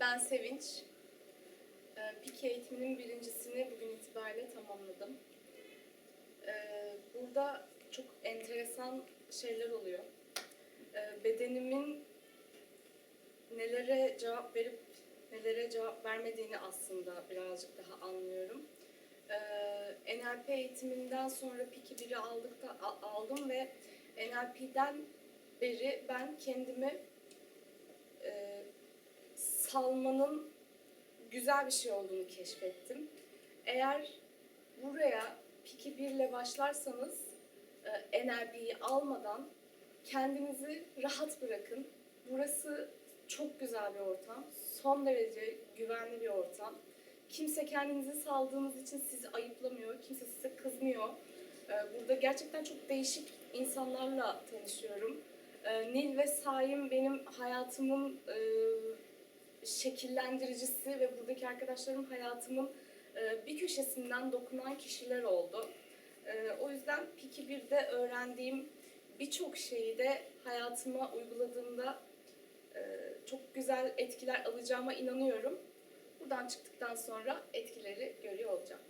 Ben Sevinç. Ee, Piki eğitiminin birincisini bugün itibariyle tamamladım. Ee, Burada çok enteresan şeyler oluyor. Ee, Bedenimin nelere cevap verip nelere cevap vermediğini aslında birazcık daha anlıyorum. NLP eğitiminden sonra Piki 1'i aldık da, a- aldım ve NLP'den beri ben kendimi salmanın güzel bir şey olduğunu keşfettim. Eğer buraya Piki 1 ile başlarsanız e, NLP'yi almadan kendinizi rahat bırakın. Burası çok güzel bir ortam. Son derece güvenli bir ortam. Kimse kendinizi saldığınız için sizi ayıplamıyor. Kimse size kızmıyor. E, Burada gerçekten çok değişik insanlarla tanışıyorum. E, Nil ve Saim benim hayatımın e, şekillendiricisi ve buradaki arkadaşlarım hayatımın e, bir köşesinden dokunan kişiler oldu. E, O yüzden Piki 1'de öğrendiğim birçok şeyi de hayatıma uyguladığımda e, çok güzel etkiler alacağıma inanıyorum. Buradan çıktıktan sonra etkileri görüyor olacağım.